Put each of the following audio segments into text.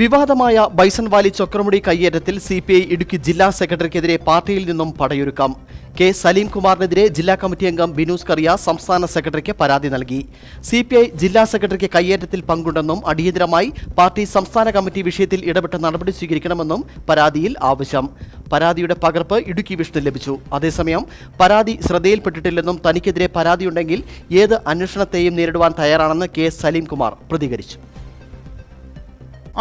വിവാദമായ bison valley Chokramudi കയ്യേറ്റത്തിൽ C P I Idukki ജില്ലാ സെക്രട്ടറിക്കെതിരെ പാർട്ടിയിൽ നിന്നും പടയൊരുക്കം. കെ. സലീം കുമാറിനെതിരെ ജില്ലാ കമ്മിറ്റി അംഗം ബിനൂസ് കറിയ സംസ്ഥാന സെക്രട്ടറിക്ക് പരാതി നൽകി. സി പി ഐ ജില്ലാ സെക്രട്ടറിക്ക് കയ്യേറ്റത്തിൽ പങ്കുണ്ടെന്നും അടിയന്തരമായി പാർട്ടി സംസ്ഥാന കമ്മിറ്റി വിഷയത്തിൽ ഇടപെട്ട് നടപടി സ്വീകരിക്കണമെന്നും പരാതിയിൽ ആവശ്യം. പരാതിയുടെ പകർപ്പ് ഇടുക്കി വിഷ്ണു ലഭിച്ചു. അതേസമയം പരാതി ശ്രദ്ധയിൽപ്പെട്ടിട്ടില്ലെന്നും തനിക്കെതിരെ പരാതിയുണ്ടെങ്കിൽ ഏത് അന്വേഷണത്തെയും നേരിടുവാൻ തയ്യാറാണെന്ന് കെ. സലീം കുമാർ പ്രതികരിച്ചു.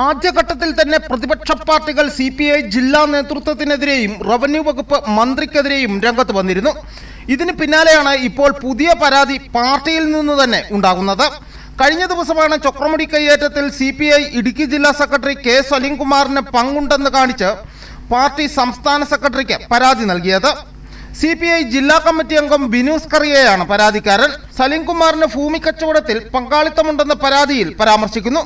ആദ്യഘട്ടത്തിൽ തന്നെ പ്രതിപക്ഷ പാർട്ടികൾ സി പി ഐ ജില്ലാ നേതൃത്വത്തിനെതിരെയും റവന്യൂ വകുപ്പ് മന്ത്രിക്കെതിരെയും രംഗത്ത് വന്നിരുന്നു. ഇതിന് പിന്നാലെയാണ് ഇപ്പോൾ പുതിയ പരാതി പാർട്ടിയിൽ നിന്ന് തന്നെ ഉണ്ടാകുന്നത്. കഴിഞ്ഞ ദിവസമാണ് ചൊക്രമുടി കയ്യേറ്റത്തിൽ സി പി ഐ ഇടുക്കി ജില്ലാ സെക്രട്ടറി കെ സലീംകുമാറിന് പങ്കുണ്ടെന്ന് കാണിച്ച് പാർട്ടി സംസ്ഥാന സെക്രട്ടറിക്ക് പരാതി നൽകിയത്. സി പി ഐ ജില്ലാ കമ്മിറ്റി അംഗം ബിനൂസ് കറിയയാണ് പരാതിക്കാരൻ. സലീംകുമാറിന് ഭൂമി കച്ചവടത്തിൽ പങ്കാളിത്തമുണ്ടെന്ന പരാതിയിൽ പരാമർശിക്കുന്നു.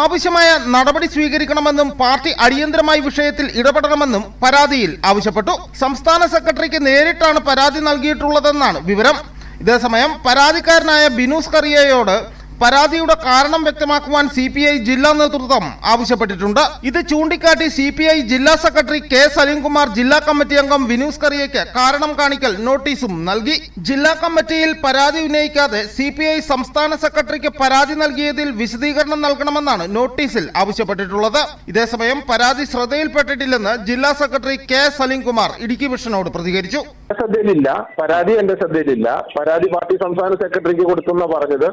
ആവശ്യമായ നടപടി സ്വീകരിക്കണമെന്നും പാർട്ടി അടിയന്തരമായി വിഷയത്തിൽ ഇടപെടണമെന്നും പരാതിയിൽ ആവശ്യപ്പെട്ടു. സംസ്ഥാന സെക്രട്ടറിക്ക് നേരിട്ടാണ് പരാതി നൽകിയിട്ടുള്ളതെന്നാണ് വിവരം. ഇതേസമയം പരാതിക്കാരനായ ബിനൂസ് കറിയയോട് പരാതിയുടെ കാരണം വ്യക്തമാക്കുവാൻ സി പി ഐ ജില്ലാ നേതൃത്വം ആവശ്യപ്പെട്ടിട്ടുണ്ട്. ഇത് ചൂണ്ടിക്കാട്ടി സി പി ഐ ജില്ലാ സെക്രട്ടറി കെ സലീംകുമാർ ജില്ലാ കമ്മിറ്റി അംഗം വിനൂസ് കറിയയ്ക്ക് കാരണം കാണിക്കൽ നോട്ടീസും നൽകി. ജില്ലാ കമ്മിറ്റിയിൽ പരാതി ഉന്നയിക്കാതെ സി പി ഐ സംസ്ഥാന സെക്രട്ടറിക്ക് പരാതി നൽകിയതിൽ വിശദീകരണം നൽകണമെന്നാണ് നോട്ടീസിൽ ആവശ്യപ്പെട്ടിട്ടുള്ളത്. ഇതേസമയം പരാതി ശ്രദ്ധയിൽപ്പെട്ടിട്ടില്ലെന്ന് ജില്ലാ സെക്രട്ടറി കെ സലീംകുമാർ ഇടുക്കി വിഷനോട് പ്രതികരിച്ചു. ശ്രദ്ധയിലില്ല. പരാതി എന്റെ ശ്രദ്ധയിലില്ല. പരാതി പാർട്ടി സംസ്ഥാന സെക്രട്ടറിക്ക് കൊടുത്തു പറഞ്ഞത്.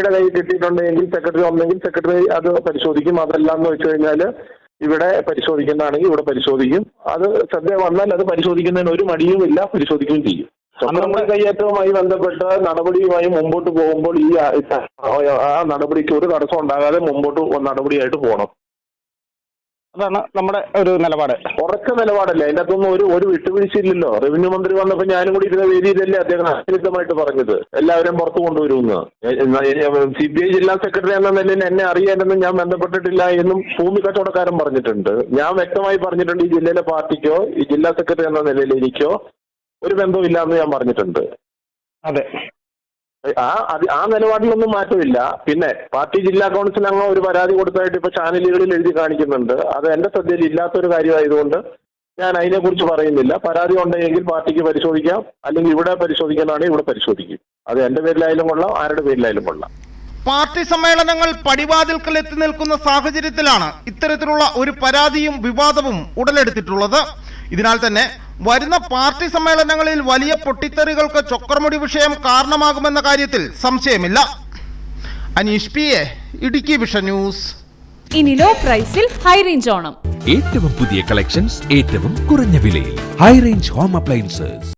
സെക്രട്ടറിയുടെ കയ്യിൽ കിട്ടിയിട്ടുണ്ടെങ്കിൽ സെക്രട്ടറി ഒന്നെങ്കിൽ സെക്രട്ടറി അത് പരിശോധിക്കും. അതല്ല എന്ന് വെച്ച് കഴിഞ്ഞാൽ ഇവിടെ പരിശോധിക്കുന്നതാണെങ്കിൽ ഇവിടെ പരിശോധിക്കും. അത് ശ്രദ്ധ വന്നാൽ അത് പരിശോധിക്കുന്നതിന് ഒരു മടിയും ഇല്ല പരിശോധിക്കുകയും ചെയ്യും. നമ്മുടെ കയ്യേറ്റവുമായി ബന്ധപ്പെട്ട് നടപടിയുമായി മുമ്പോട്ട് പോകുമ്പോൾ ഈ ആ- ആ നടപടിക്ക് ഒരു തടസ്സം ഉണ്ടാകാതെ മുമ്പോട്ട് നടപടിയായിട്ട് പോകണം. അതാണ് നമ്മുടെ ഒരു നിലപാട്. ഉറച്ച നിലപാടല്ലേ? അതിന്റെ അകത്തൊന്നും ഒരു ഒരു വിട്ടുവീഴ്ചയില്ലല്ലോ. റവന്യൂ മന്ത്രി വന്നപ്പോ ഞാനും കൂടി ഇരുന്ന വേദിയിലല്ലേ അദ്ദേഹം അശ്വലിതമായിട്ട് പറഞ്ഞത്. എല്ലാവരും പുറത്തു കൊണ്ടുവരുമെന്ന്. സി ബി ഐ ജില്ലാ സെക്രട്ടറി എന്ന നിലയിൽ എന്നെ അറിയാനൊന്നും ഞാൻ ബന്ധപ്പെട്ടിട്ടില്ല എന്നും ഭൂമി കച്ചവടക്കാരൻ പറഞ്ഞിട്ടുണ്ട്. ഞാൻ വ്യക്തമായി പറഞ്ഞിട്ടുണ്ട് ഈ ജില്ലയിലെ പാർട്ടിക്കോ ഈ ജില്ലാ സെക്രട്ടറി എന്ന നിലയിൽ എനിക്കോ ഒരു ബന്ധവും ഇല്ലാന്ന് ഞാൻ പറഞ്ഞിട്ടുണ്ട്. അതെ. ആ ആ നിലപാടിലൊന്നും മാറ്റമില്ല. പിന്നെ പാർട്ടി ജില്ലാ കൗൺസിൽ അംഗം ഒരു പരാതി കൊടുത്തതായിട്ട് ഇപ്പൊ ചാനലുകളിൽ എഴുതി കാണിക്കുന്നുണ്ട്. അത് എന്റെ ശ്രദ്ധയിൽ ഇല്ലാത്തൊരു കാര്യമായതുകൊണ്ട് ഞാൻ അതിനെക്കുറിച്ച് പറയുന്നില്ല. പരാതി ഉണ്ടെങ്കിൽ പാർട്ടിക്ക് പരിശോധിക്കാം. അല്ലെങ്കിൽ ഇവിടെ പരിശോധിക്കാനാണെങ്കിൽ ഇവിടെ പരിശോധിക്കും. അത് എന്റെ പേരിലായാലും കൊള്ളാം ആരുടെ പേരിലായാലും കൊള്ളാം. പാർട്ടി സമ്മേളനങ്ങൾ പടിവാതിൽക്കൽ എത്തി നിൽക്കുന്ന സാഹചര്യത്തിലാണ് ഇത്തരത്തിലുള്ള ഒരു പരാതിയും വിവാദവും ഉടലെടുത്തിട്ടുള്ളത്. ഇതിനാൽ തന്നെ വരുന്ന പാർട്ടി സമ്മേളനങ്ങളിൽ വലിയ പൊട്ടിത്തെറികൾക്ക് ചൊക്കർമുടി വിഷയം കാരണമാകുമെന്ന കാര്യത്തിൽ സംശയമില്ല. Aneesh P A Idukki vision news. ഇനി ലോ പ്രൈസിൽ ഹൈ റേഞ്ച് ഓണം. ഏറ്റവും പുതിയ കളക്ഷൻസ് ഏറ്റവും കുറഞ്ഞ വിലയിൽ. High range home appliances